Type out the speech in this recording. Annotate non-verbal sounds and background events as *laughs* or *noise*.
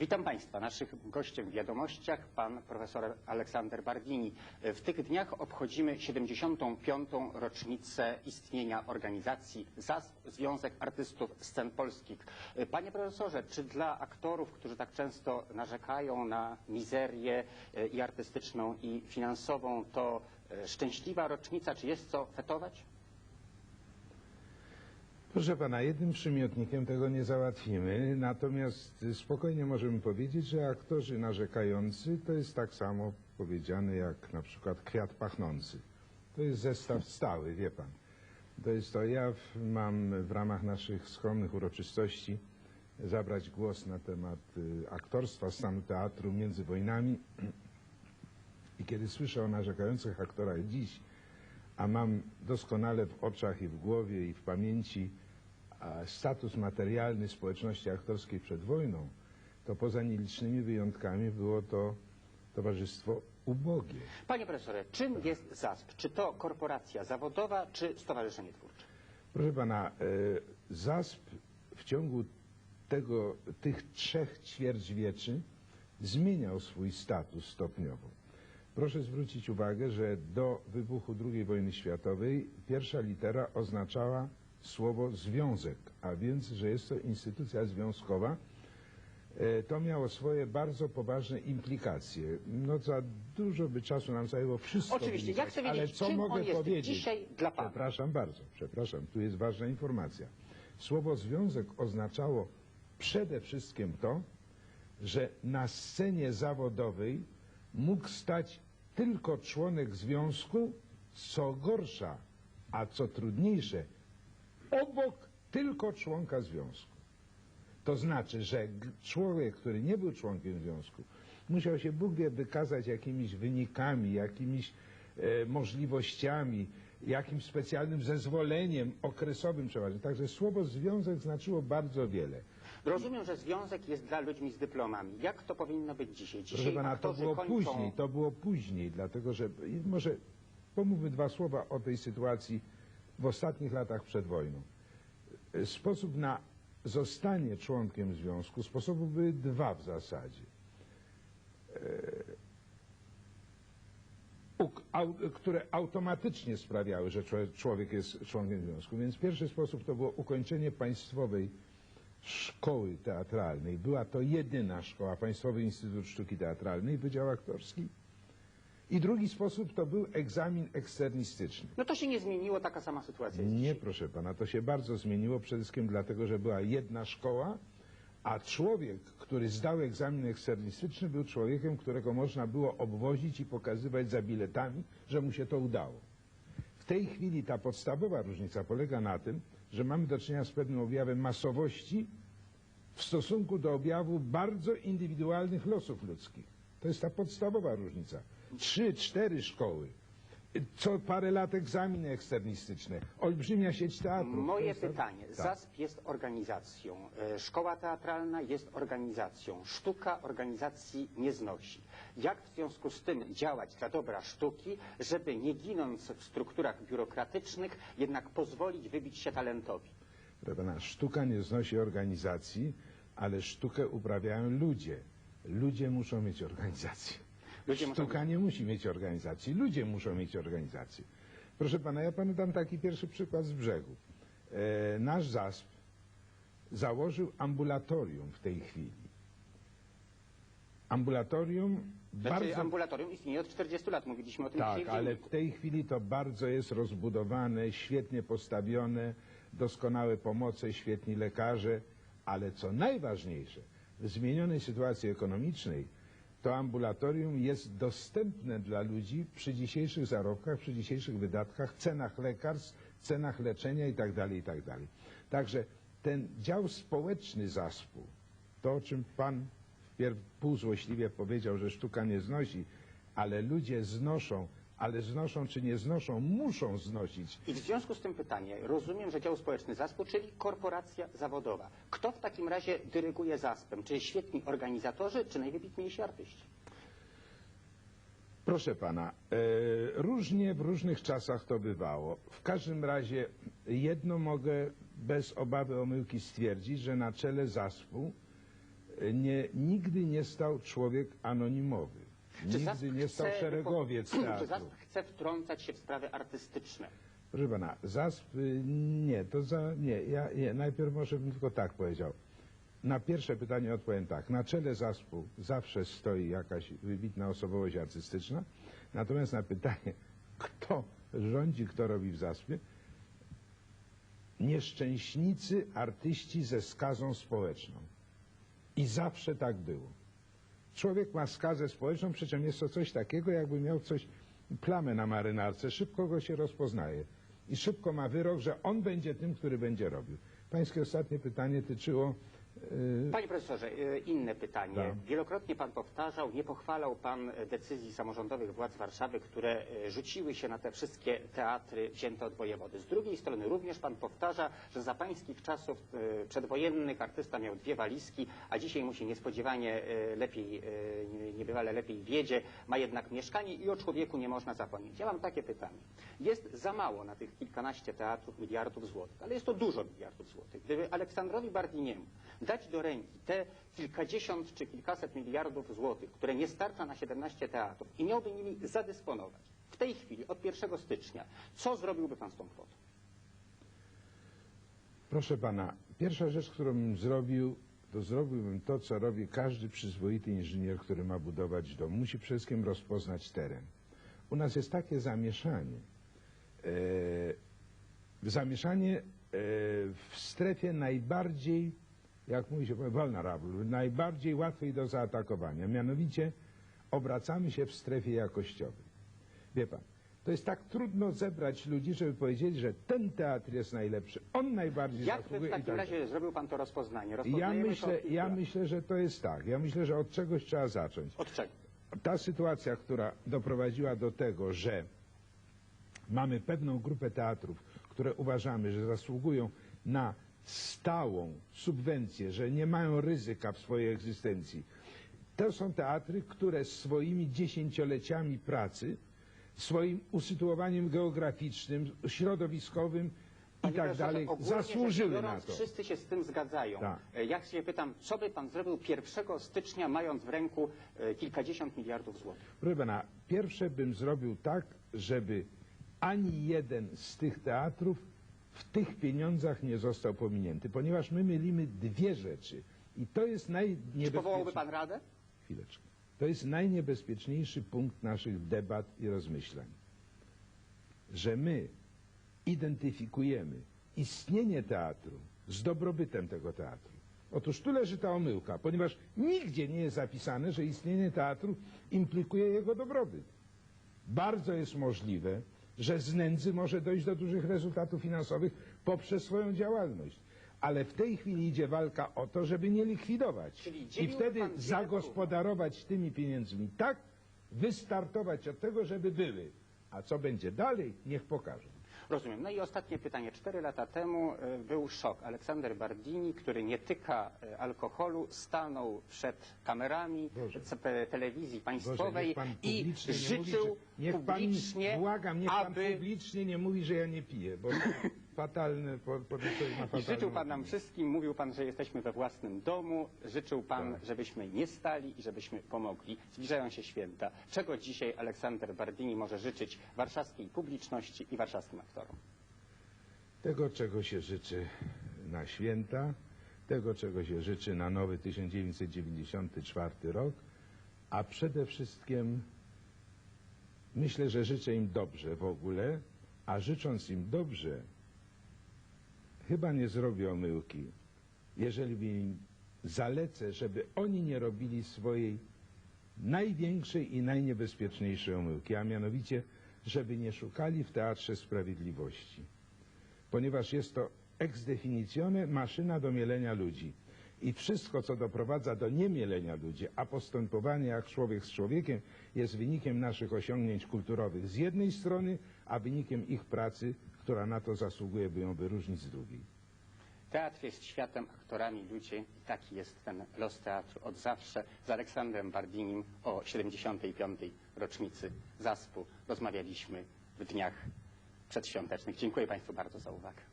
Witam Państwa. Naszym gościem w wiadomościach pan profesor Aleksander Bardini. W tych dniach obchodzimy 75. rocznicę istnienia organizacji ZASP, Związek Artystów Scen Polskich. Panie profesorze, czy dla aktorów, którzy tak często narzekają na mizerię e, i artystyczną, i finansową, to e, szczęśliwa rocznica, czy jest co fetować? Proszę pana, jednym przymiotnikiem tego nie załatwimy, natomiast spokojnie możemy powiedzieć, że aktorzy narzekający to jest tak samo powiedziane jak na przykład kwiat pachnący. To jest zestaw stały, wie pan. To jest to, ja mam w ramach naszych skromnych uroczystości zabrać głos na temat y, aktorstwa, stanu teatru między wojnami *clears throat* i kiedy słyszę o narzekających aktorach dziś, a mam doskonale w oczach i w głowie i w pamięci status materialny społeczności aktorskiej przed wojną, to poza nielicznymi wyjątkami było to towarzystwo ubogie. Panie profesorze, czym jest ZASP? Czy to korporacja zawodowa, czy stowarzyszenie twórcze? Proszę pana, e, ZASP w ciągu tego, tych trzech ćwierćwieczy zmieniał swój status stopniowo. Proszę zwrócić uwagę, że do wybuchu II wojny światowej pierwsza litera oznaczała słowo związek, a więc, że jest to instytucja związkowa. E, To miało swoje bardzo poważne implikacje. No za dużo by czasu nam zajęło wszystko Oczywiście, ja chcę ale wiedzieć, co czym mogę on jest powiedzieć? dzisiaj dla pana. Przepraszam bardzo, przepraszam, tu jest ważna informacja. Słowo związek oznaczało przede wszystkim to, że na scenie zawodowej mógł stać tylko członek związku, co gorsza, a co trudniejsze, obok tylko członka związku. To znaczy, że człowiek, który nie był członkiem związku, musiał się Bóg wie wykazać jakimiś wynikami, jakimiś e, możliwościami, jakimś specjalnym zezwoleniem okresowym przeważnie. Także słowo związek znaczyło bardzo wiele. Rozumiem, że związek jest dla ludźmi z dyplomami. Jak to powinno być dzisiaj? Dzisiaj Proszę pana, to było kończą... później, to było później, dlatego że może pomówmy dwa słowa o tej sytuacji w ostatnich latach przed wojną. E, Sposób na zostanie członkiem związku, sposobów były dwa w zasadzie. Które automatycznie sprawiały, że człowiek- człowiek jest członkiem związku. Więc pierwszy sposób to było ukończenie państwowej szkoły teatralnej. Była to jedyna szkoła, Państwowy Instytut Sztuki Teatralnej, Wydział Aktorski. I drugi sposób to był egzamin eksternistyczny. No to się nie zmieniło, taka sama sytuacja jest Nie, dzisiaj. proszę pana, to się bardzo zmieniło, przede wszystkim dlatego, że była jedna szkoła, a człowiek, który zdał egzamin eksternistyczny, był człowiekiem, którego można było obwozić i pokazywać za biletami, że mu się to udało. W tej chwili ta podstawowa różnica polega na tym, że mamy do czynienia z pewnym objawem masowości w stosunku do objawu bardzo indywidualnych losów ludzkich. To jest ta podstawowa różnica. Trzy, cztery szkoły, co parę lat egzaminy eksternistyczne, olbrzymia sieć teatrów. To Moje pytanie. Tak. ZASP jest organizacją, e, szkoła teatralna jest organizacją, sztuka organizacji nie znosi. Jak w związku z tym działać dla dobra sztuki, żeby nie ginąc w strukturach biurokratycznych, jednak pozwolić wybić się talentowi? Proszę pana, sztuka nie znosi organizacji, ale sztukę uprawiają ludzie. Ludzie muszą mieć organizację. Ludzie muszą Sztuka nie musi mieć organizacji, ludzie muszą mieć organizację. Proszę pana, ja panu dam taki pierwszy przykład z brzegu. E, nasz ZASP założył ambulatorium w tej chwili. Ambulatorium Znaczy, bardzo ambulatorium istnieje od 40 lat, mówiliśmy o tym tak, ale w tej chwili to bardzo jest rozbudowane, świetnie postawione, doskonałe pomoce, świetni lekarze, ale co najważniejsze, w zmienionej sytuacji ekonomicznej to ambulatorium jest dostępne dla ludzi przy dzisiejszych zarobkach, przy dzisiejszych wydatkach, cenach lekarstw, cenach leczenia itd. itd. Także ten dział społeczny zaspu, to o czym pan wpierw półzłośliwie powiedział, że sztuka nie znosi, ale ludzie znoszą, ale znoszą czy nie znoszą, muszą znosić. I w związku z tym pytanie, rozumiem, że dział społeczny ZASP-u, czyli korporacja zawodowa. Kto w takim razie dyryguje ZASP-em? Czy świetni organizatorzy, czy najwybitniejsi artyści? Proszę pana, e, różnie w różnych czasach to bywało. W każdym razie jedno mogę bez obawy o myłki stwierdzić, że na czele zaspu e, nie, nigdy nie stał człowiek anonimowy. Nigdy nie stał chce- szeregowiec *clears throat* Czy teatru. ZASP chce wtrącać się w sprawy artystyczne? Proszę pana, zasp, y, nie, to za, nie, ja nie, najpierw może bym tylko tak powiedział. Na pierwsze pytanie odpowiem tak. Na czele zaspu zawsze stoi jakaś wybitna osobowość artystyczna, natomiast na pytanie, *laughs* kto rządzi, kto robi w zaspie, nieszczęśnicy artyści ze skazą społeczną. I zawsze tak było. Człowiek ma skazę społeczną, przy czym jest to coś takiego, jakby miał coś, plamę na marynarce, szybko go się rozpoznaje. I szybko ma wyrok, że on będzie tym, który będzie robił. Pańskie ostatnie pytanie tyczyło... y, Panie profesorze, y, inne pytanie. Tak. Wielokrotnie pan powtarzał, nie pochwalał pan decyzji samorządowych władz Warszawy, które e, rzuciły się na te wszystkie teatry wzięte od wojewody. Z drugiej strony również pan powtarza, że za pańskich czasów przedwojennych artysta miał dwie walizki, a dzisiaj mu się niespodziewanie lepiej, nie- niebywale lepiej wiedzie, ma jednak mieszkanie i o człowieku nie można zapomnieć. Ja mam takie pytanie. Jest za mało na tych kilkanaście teatrów miliardów złotych, ale jest to dużo miliardów złotych. Gdyby Aleksandrowi Bardiniemu dać do ręki te kilkadziesiąt czy kilkaset miliardów złotych, które nie starcza na 17 teatrów i miałby nimi zadysponować w tej chwili, od 1 stycznia, co zrobiłby pan z tą kwotą? Proszę pana, pierwsza rzecz, którą bym zrobił, to zrobiłbym to, co robi każdy przyzwoity inżynier, który ma budować dom. Musi przede wszystkim rozpoznać teren. U nas jest takie zamieszanie. E, zamieszanie e, w strefie najbardziej, jak mówi się, vulnerable, najbardziej łatwej do zaatakowania. Mianowicie obracamy się w strefie jakościowej. Wie pan, to jest tak trudno zebrać ludzi, żeby powiedzieli, że ten teatr jest najlepszy, on najbardziej Jak zasługuje w takim tak razie zrobił pan to rozpoznanie? ja myślę, to ja myślę, że to jest tak. Ja myślę, że od czegoś trzeba zacząć. Od czego? Ta sytuacja, która doprowadziła do tego, że mamy pewną grupę teatrów, które uważamy, że zasługują na stałą subwencję, że nie mają ryzyka w swojej egzystencji. To są teatry, które swoimi dziesięcioleciami pracy, swoim usytuowaniem geograficznym, środowiskowym i tak dalej zasłużyły na to. Wszyscy się z tym zgadzają. Tak. E, Ja się pytam, co by pan zrobił 1 stycznia, mając w ręku e, kilkadziesiąt miliardów złotych? Proszę pana, pierwsze bym zrobił tak, żeby ani jeden z tych teatrów w tych pieniądzach nie został pominięty, ponieważ my mylimy dwie rzeczy. I to jest Czy powołałby pan radę? Chwileczkę. To jest najniebezpieczniejszy punkt naszych debat i rozmyślań. Że my identyfikujemy istnienie teatru z dobrobytem tego teatru. Otóż tu leży ta omyłka, ponieważ nigdzie nie jest zapisane, że istnienie teatru implikuje jego dobrobyt. Bardzo jest możliwe, że z nędzy może dojść do dużych rezultatów finansowych poprzez swoją działalność. Ale w tej chwili idzie walka o to, żeby nie likwidować. Czyli I wtedy pan wiele zagospodarować tymi pieniędzmi tak, wystartować od tego, żeby były. A co będzie dalej, niech pokażą. Rozumiem. No i ostatnie pytanie. Cztery lata temu e, był szok. Aleksander Bardini, który nie tyka e, alkoholu, stanął przed kamerami Boże. Telewizji Boże, państwowej pan i nie życzył mówi, że, publicznie, błagam, niech pan aby publicznie nie mówi, że ja nie piję, bo *laughs* fatalne, po, ma I fatalną życzył Pan nam wszystkim, mówił Pan, że jesteśmy we własnym domu, życzył Pan, Tak. żebyśmy nie stali i żebyśmy pomogli. Zbliżają się święta. Czego dzisiaj Aleksander Bardini może życzyć warszawskiej publiczności i warszawskim aktorom? Tego, czego się życzy na święta, tego, czego się życzy na nowy 1994 rok, a przede wszystkim myślę, że życzę im dobrze w ogóle, a życząc im dobrze, chyba nie zrobię omyłki, jeżeli im zalecę, żeby oni nie robili swojej największej i najniebezpieczniejszej omyłki, a mianowicie, żeby nie szukali w Teatrze Sprawiedliwości. Ponieważ jest to ex definitione maszyna do mielenia ludzi. I wszystko, co doprowadza do niemielenia ludzi, a postępowanie jak człowiek z człowiekiem jest wynikiem naszych osiągnięć kulturowych. Z jednej strony, a wynikiem ich pracy, która na to zasługuje, by ją wyróżnić z drugiej. Teatr jest światem, aktorami ludzie i taki jest ten los teatru od zawsze. Z Aleksandrem Bardinim o 75. rocznicy zaspu rozmawialiśmy w dniach przedświątecznych. Dziękuję Państwu bardzo za uwagę.